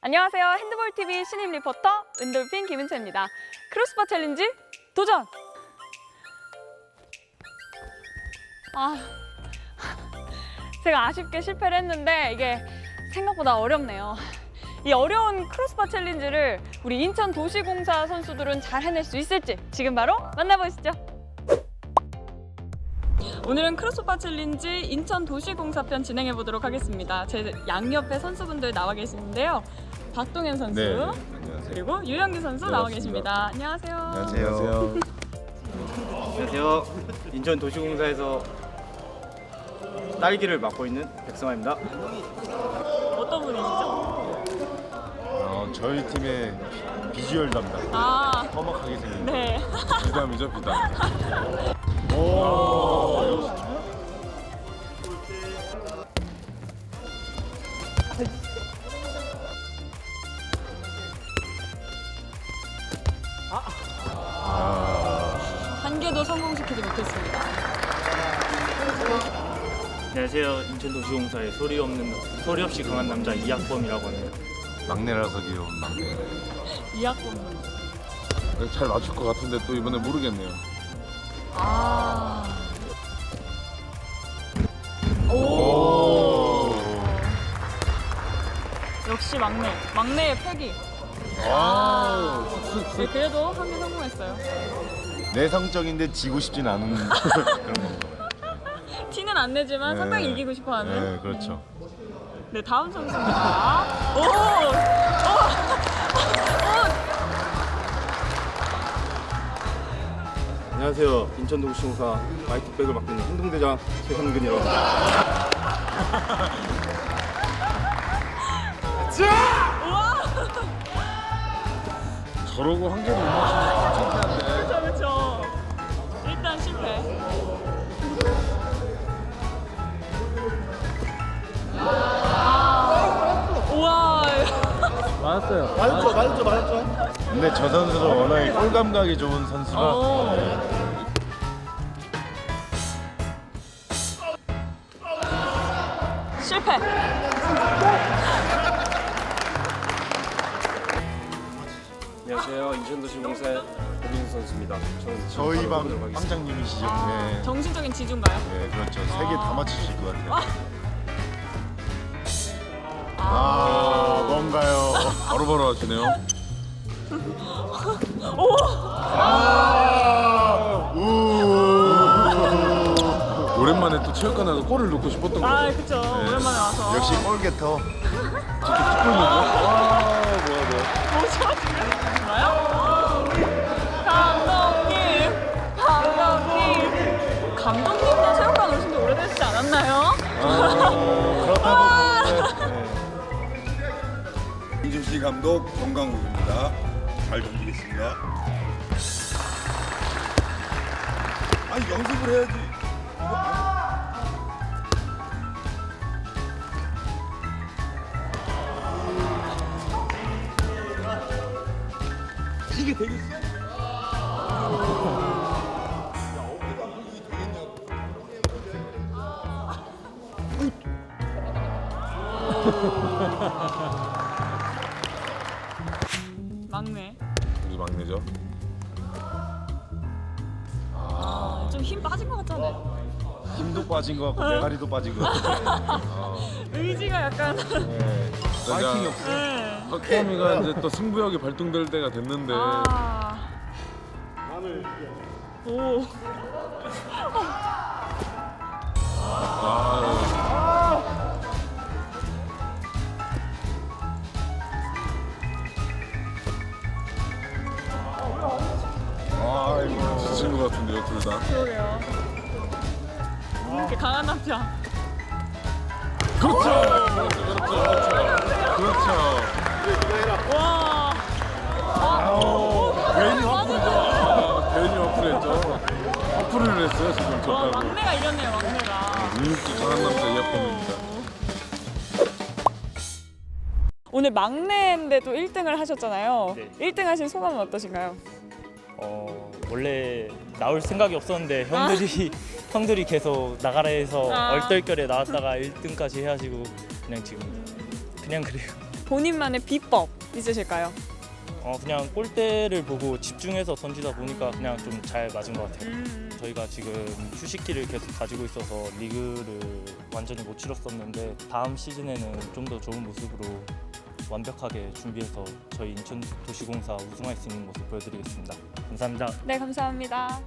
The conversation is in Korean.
안녕하세요. 핸드볼 TV 신임 리포터 은돌핀 김은채입니다. 크로스바 챌린지 도전! 아, 제가 아쉽게 실패를 했는데 이게 생각보다 어렵네요. 이 어려운 크로스바 챌린지를 우리 인천 도시공사 선수들은 잘 해낼 수 있을지 지금 바로 만나보시죠. 오늘은 크로스바 챌린지 인천 도시공사 편 진행해 보도록 하겠습니다. 제 양옆에 선수분들 나와 계시는데요. 박동현 선수 네. 안녕하세요. 그리고 유영규 선수 네, 나와 맞습니다. 계십니다. 안녕하세요. 안녕하세요. 안녕하세요. 인천 도시공사에서 딸기를 맡고 있는 백성화입니다. 어떤 분이시죠? 어, 저희 팀의 비주얼 담당 아, 험악하게 생긴 네. 비담이죠 비담. 한 개도 성공시키지 못했습니다. 안녕하세요. 인천 도시공사의 소리 없는 소리 없이 강한 남자 이학범이라고 합니다. 막내라서 귀여운 막내. 이학범. 잘 맞출 것 같은데 또 이번에 모르겠네요. 아. 오. 역시 막내. 막내의 패기. 아, 네, 그래도 한 개 성공했어요. 내성적인데 지고 싶진 않은 그런 건가 봐요. 티는 안 내지만 네. 상당히 이기고 싶어 하는. 네, 그렇죠. 네, 다음 선수입니다. 오! 오! 안녕하세요. 인천 도시공사 마이트백을 맡고 있는 행동대장 최성근이라고 합니다. 저러고 한 개도 못 맞추면 창피한데. 그렇죠, 그렇죠. 일단 실패. 아, 우와. 맞았죠, 맞았죠, 맞았죠. 근데 저 선수는 워낙에 골 감각이 좋은 선수라 실패. 안녕하세요. 인천 도시공사의 고민수 선수입니다. 저는 지금 저희 바로 방 보도록 하겠습니다. 방장님이시죠. 아, 네. 정신적인 지주인가요? 네, 그렇죠. 세 개 다 맞추실 것 같아요. 아, 아, 뭔가요? 바로바로 하시네요. 아, 우. 오랜만에 또 체육관 와서 골을 넣고 싶었던 아 거죠. 그쵸. 네. 오랜만에 와서. 역시 골게터. 있는 거? 와, 뭐야, 뭐야. 뭐죠? 뭐요? 감독님, 감독님, 감독님도 체육관 오신 지 오래되시지 않았나요? 아, 그렇다고. 네. 인준씨 감독 정강욱입니다. 잘 던지겠습니다. 아니 연습을 해야지. 이거 안- 이게 되겠어? 막내. 우리 막내죠. 아, 좀힘 빠진 것 같잖아요. 힘도 빠진 것 같고 대가리도 빠진 것 같고. 의지가 약간. 네. 파이팅이 없어. 네. 박혜미가 이제 또 승부욕이 발동될 때가 됐는데 아. 오. 아, 아 이거 지친 것 같은데요 둘 다. 그러게요. 이렇게 강한 남자. 그렇죠. 그렇죠. 그렇죠. 그렇죠. 와. 괜히 화풀이죠. 아, 괜히 화풀했죠. 화풀이를 했어요 지금 와, 졌다고. 막내가 이겼네요, 막내가. 능력도 강한 남자 이학범입니다. 오늘 막내인데도 1등을 하셨잖아요. 네. 1등 하신 소감은 어떠신가요? 어 원래 나올 생각이 없었는데 형들이 형들이 계속 나가라에서 아. 얼떨결에 나왔다가 1등까지 해가지고 그냥 지금 그냥 그래요. 본인만의 비법 있으실까요? 어 그냥 골대를 보고 집중해서 던지다 보니까 그냥 좀 잘 맞은 것 같아요. 음. 저희가 지금 휴식기를 계속 가지고 있어서 리그를 완전히 못 치렀었는데 다음 시즌에는 좀 더 좋은 모습으로 완벽하게 준비해서 저희 인천 도시공사 우승할 수 있는 모습 보여드리겠습니다. 감사합니다. 네, 감사합니다.